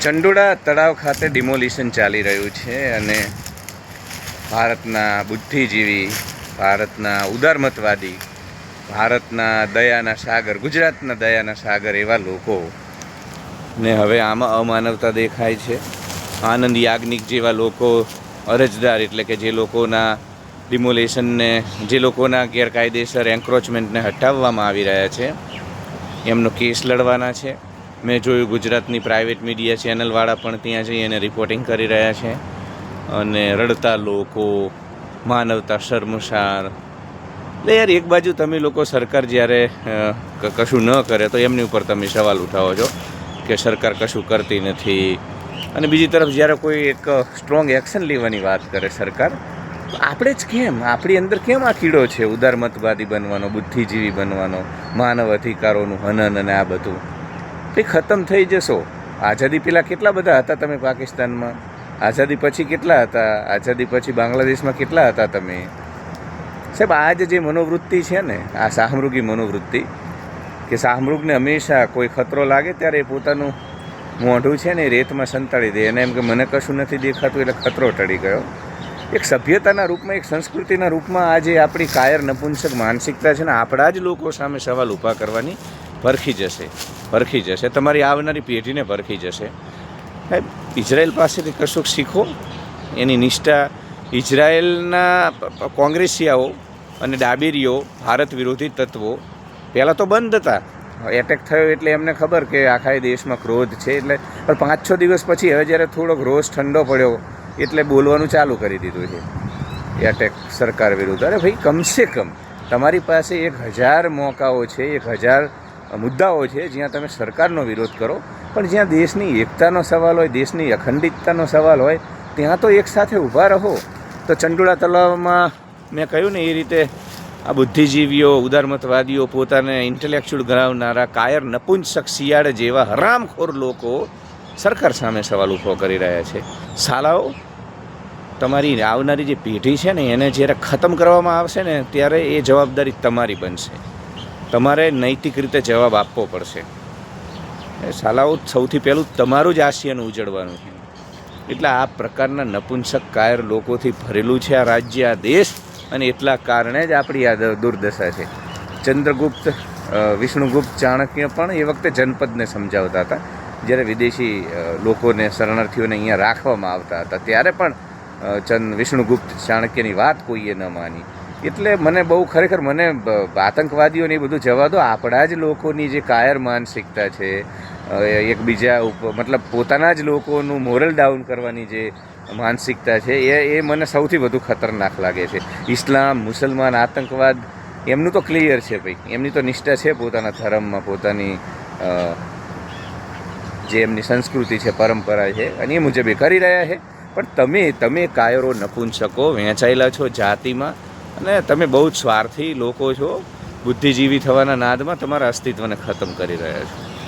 ચંડોળા તળાવ ખાતે ડિમોલિશન ચાલી રહ્યું છે અને ભારતના બુદ્ધિજીવી, ભારતના ઉદારમતવાદી, ભારતના દયાના સાગર, ગુજરાતના દયાના સાગર એવા લોકો ને હવે આમાં અમાનવતા દેખાય છે. આનંદ યાજ્ઞિક જેવા લોકો, અરજદાર એટલે કે જે લોકોના ડિમોલેશનને જે લોકોના ગેરકાયદેસર એન્ક્રોચમેન્ટને હટાવવામાં આવી રહ્યા છે. એમનો કેસ લડવાના છે. મેં જોયું ગુજરાતની પ્રાઇવેટ મીડિયા ચેનલવાળા પણ ત્યાં જઈ અને રિપોર્ટિંગ કરી રહ્યા છે. અને રડતા લોકો, માનવતા શર્મસાર. એટલે યાર એક બાજુ તમે લોકો સરકાર જ્યારે કશું ન કરે તો એમની ઉપર તમે સવાલ ઉઠાવો છો કે સરકાર કશું કરતી નથી. અને બીજી તરફ જ્યારે કોઈ એક સ્ટ્રોંગ એક્શન લેવાની વાત કરે સરકાર, તો આપણે જ કેમ? આપણી અંદર કેમ આ કીડો છે? ઉદારમતવાદી બનવાનો, બુદ્ધિજીવી બનવાનો, માનવ અધિકારોનું હનન અને આ બધું? એ ખતમ થઈ જશો. આઝાદી પહેલાં કેટલા બધા હતા તમે પાકિસ્તાનમાં? આઝાદી પછી કેટલા હતા? આઝાદી પછી બાંગ્લાદેશમાં કેટલા હતા તમે? સાહેબ આજ જે મનોવૃત્તિ છે ને, આ શાહમૃગી મનોવૃત્તિ, કે શાહમૃગને હંમેશા કોઈ ખતરો લાગે ત્યારે એ પોતાનું મોઢું છે ને એ રેતમાં સંતાડી દે. એને એમ કે મને કશું નથી દેખાતું એટલે ખતરો ટળી ગયો. એક સભ્યતાના રૂપમાં, એક સંસ્કૃતિના રૂપમાં આજે આપણી કાયર નપુંસક માનસિકતા છે ને, આપણા જ લોકો સામે સવાલ ઊભા કરવાની પરખી જશે પરખી જશે. તમારી આવનારી પેઢીને પરખી જશે. ઇઝરાયલ પાસેથી કશુંક શીખો. એની નિષ્ઠા ઇઝરાયલના કોંગ્રેસિયાઓ અને ડાબેરીઓ, ભારત વિરોધી તત્વો, પહેલાં તો બંધ હતા. એટેક થયો એટલે એમને ખબર કે આખા દેશમાં ક્રોધ છે એટલે, પણ પાંચ છ દિવસ પછી હવે જ્યારે થોડોક રોષ ઠંડો પડ્યો, એટલે બોલવાનું ચાલુ કરી દીધું છે. એટેક સરકાર વિરુદ્ધ. અરે ભાઈ, કમસે કમ તમારી પાસે એક હજાર મોકાઓ છે, એક હજાર મુદ્દાઓ છે, જ્યાં તમે સરકારનો વિરોધ કરો, પણ જ્યાં દેશની એકતાનો સવાલ હોય, દેશની અખંડિતતાનો સવાલ હોય, ત્યાં તો એક સાથે ઊભા રહો. તો ચંડોળા તળાવમાં મેં કહ્યું ને, એ રીતે આ બુદ્ધિજીવીઓ, ઉદારમતવાદીઓ, પોતાને ઇન્ટેલેક્ચ્યુઅલ ગણાવનારા કાયર, નપુંસક, શિયાળ જેવા હરામખોર લોકો સરકાર સામે સવાલ ઊભો કરી રહ્યા છે. શાલાઓ તમારી આવનારી જે પેઢી છે ને, એને જ્યારે ખતમ કરવામાં આવશે ને, ત્યારે એ જવાબદારી તમારી બનશે. તમારે નૈતિક રીતે જવાબ આપવો પડશે. એ શાલાઓ સૌથી પહેલું તમારું જ આશિયાનું ઉજળવાનું છે. એટલે આ પ્રકારના નપુંસક કાયર લોકોથી ભરેલું છે આ રાજ્ય, આ દેશ, અને એટલા કારણે જ આપણી આ દુર્દશા છે. ચંદ્રગુપ્ત વિષ્ણુગુપ્ત ચાણક્ય પણ એ વખતે જનપદને સમજાવતા હતા. જ્યારે વિદેશી લોકોને, શરણાર્થીઓને અહીંયા રાખવામાં આવતા હતા. ત્યારે પણ ચંદ, વિષ્ણુગુપ્ત ચાણક્યની વાત કોઈએ ન માની. એટલે મને બહુ ખરેખર મને આતંકવાદીઓને એ બધું જવા દો. આપણા જ લોકોની જે કાયર માનસિકતા છે એકબીજા ઉપર મતલબ પોતાના જ લોકોનું મોરલ ડાઉન કરવાની જે માનસિકતા છે, એ એ મને સૌથી વધુ ખતરનાક લાગે છે. ઇસ્લામ, મુસલમાન, આતંકવાદ, એમનું તો ક્લિયર છે ભાઈ. એમની તો નિષ્ઠા છે પોતાના ધર્મમાં, પોતાની જે એમની સંસ્કૃતિ છે, પરંપરા છે, અને એ મુજબ એ કરી રહ્યા છે. પણ તમે તમે કાયરો નપુંસકો વહેંચાયેલા છો જાતિમાં અને તમે બહુ જ સ્વાર્થી લોકો છો. બુદ્ધિજીવી થવાના નાદમાં તમારા અસ્તિત્વને ખતમ કરી રહ્યા છો.